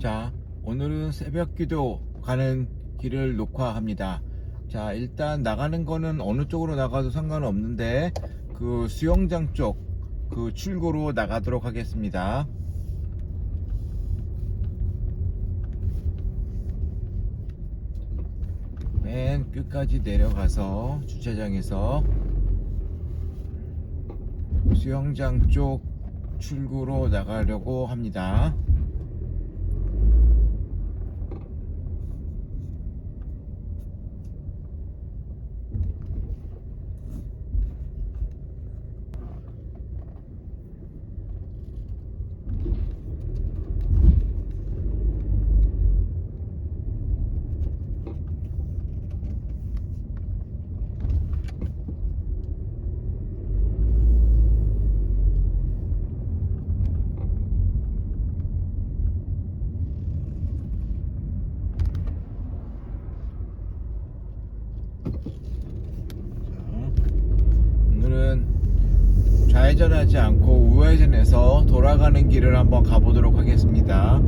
자, 오늘은 새벽 기도 가는 길을 녹화합니다. 자, 일단 나가는 거는 어느 쪽으로 나가도 상관없는데, 그 수영장 쪽, 그 출구로 나가도록 하겠습니다. 맨 끝까지 내려가서 주차장에서 수영장 쪽 출구로 나가려고 합니다. 오늘은 좌 회전하지 않고 우회전해서 돌아가는 길을 한번 가보도록 하겠습니다.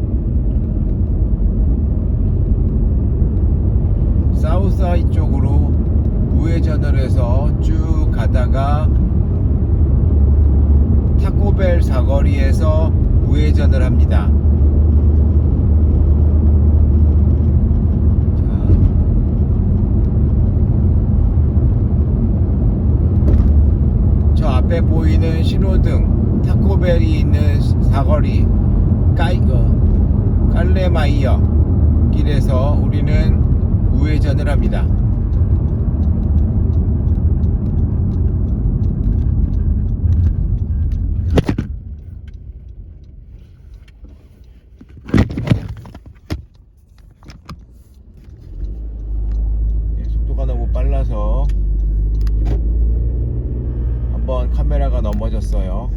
사우스하이 쪽으로 우회전을 해서 쭉 가다가 타코벨 사거리에서 우회전을 합니다. 자, 저 보이는 신호등 타코벨이 있는 사거리 까이거 깔레마이어 길에서 우리는 우회전을 합니다. 네, 속도가 너무 빨라서 카메라가 넘어졌어요.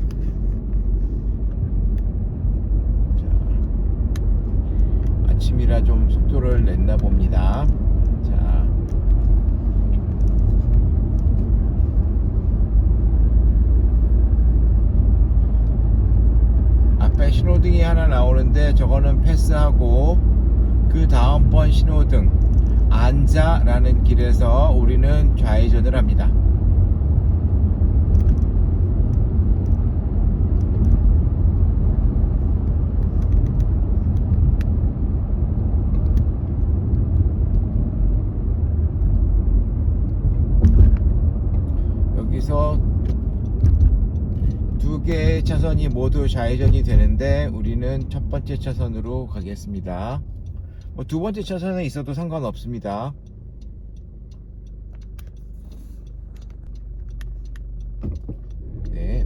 자, 아침이라 좀 속도를 냈나 봅니다. 자, 앞에 신호등이 하나 나오는데 저거는 패스하고 그 다음번 신호등 앉아라는 길에서 우리는 좌회전을 합니다. 여기서 두 개의 차선이 모두 좌회전이 되는데 우리는 첫 번째 차선으로 가겠습니다. 뭐 두 번째 차선에 있어도 상관없습니다. 네.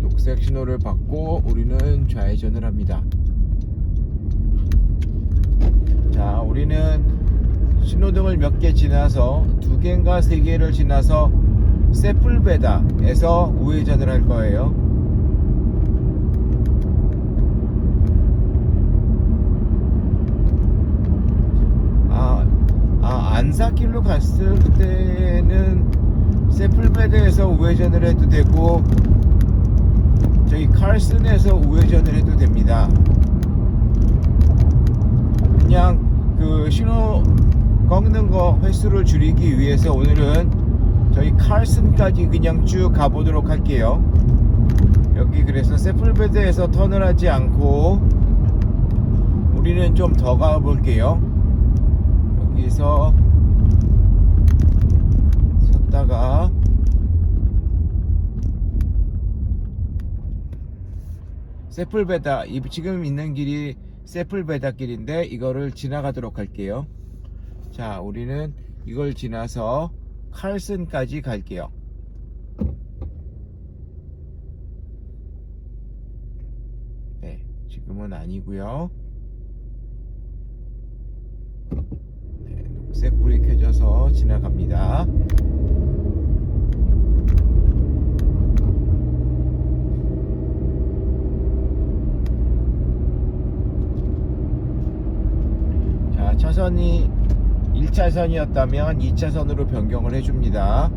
녹색 신호를 받고 우리는 좌회전을 합니다. 자, 우리는 신호등을 몇 개 지나서 두 개인가 세 개를 지나서 세플베다에서 우회전을 할 거예요. 아, 아 안사길로 갔을 때는 세플베드에서 우회전을 해도 되고 저희 칼슨에서 우회전을 해도 됩니다. 그냥 그 신호 꺾는 거 횟수를 줄이기 위해서 오늘은 저희 칼슨까지 그냥 쭉 가보도록 할게요. 여기 그래서 세플베드에서 턴을 하지 않고 우리는 좀 더 가볼게요. 여기서 섰다가 세플베다 이 지금 있는 길이 세플베다 길인데 이거를 지나가도록 할게요. 자, 우리는 이걸 지나서 칼슨까지 갈게요. 네, 지금은 아니고요. 네, 녹색 불이 켜져서 지나갑니다. 자, 차선이 1차선이었다면 2차선으로 변경을 해줍니다.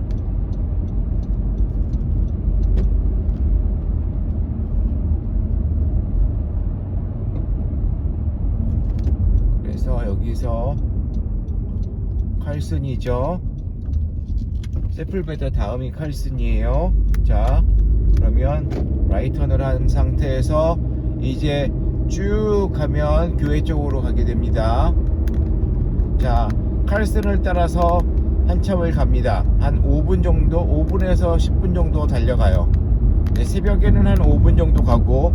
그래서 여기서 칼슨이죠. 세플베드 다음이 칼슨이에요. 자, 그러면 라이턴을 한 상태에서 이제 쭉 가면 교회 쪽으로 가게 됩니다. 자, 칼슨을 따라서 한참을 갑니다. 한 5분 정도, 5분에서 10분 정도 달려가요. 네, 새벽에는 한 5분 정도 가고,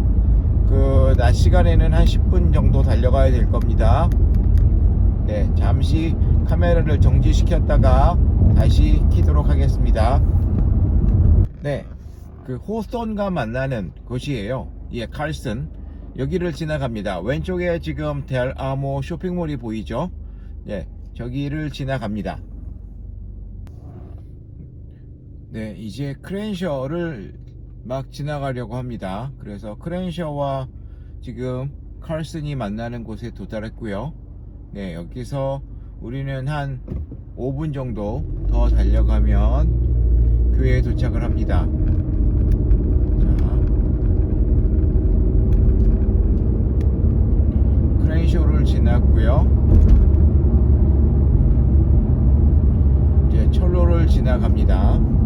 그, 낮 시간에는 한 10분 정도 달려가야 될 겁니다. 네, 잠시 카메라를 정지시켰다가 다시 키도록 하겠습니다. 네, 그 호손과 만나는 곳이에요. 예, 칼슨. 여기를 지나갑니다. 왼쪽에 지금 델 아모 쇼핑몰이 보이죠? 예, 저기를 지나갑니다. 네, 이제 크랜셔를 막 지나가려고 합니다. 그래서 크랜셔와 지금 칼슨이 만나는 곳에 도달했고요. 네, 여기서 우리는 한 5분 정도 더 달려가면 교회에 도착을 합니다. 자, 크랜쇼를 지났고요. 이제 철로를 지나갑니다.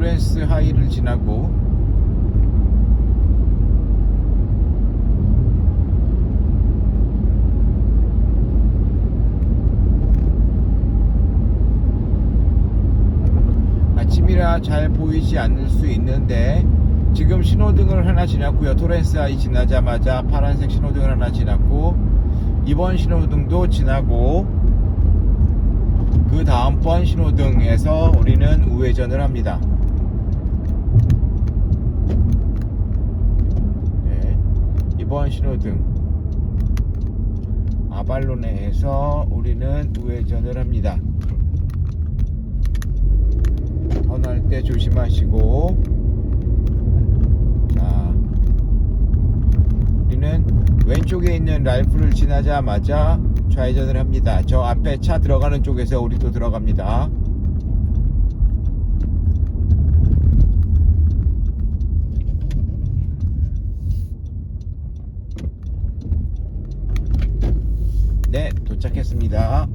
토렌스 하이를 지나고 아침이라 잘 보이지 않을 수 있는데 지금 신호등을 하나 지났고요 토렌스 하이 지나자마자 파란색 신호등을 하나 지났고 이번 신호등도 지나고 그 다음번 신호등에서 우리는 우회전을 합니다. 1번 신호등 아발론에서 우리는 우회전을 합니다. 전할 때 조심하시고 자 우리는 왼쪽에 있는 랄프를 지나자마자 좌회전을 합니다 저 앞에 차 들어가는 쪽에서 우리도 들어갑니다 도착했습니다.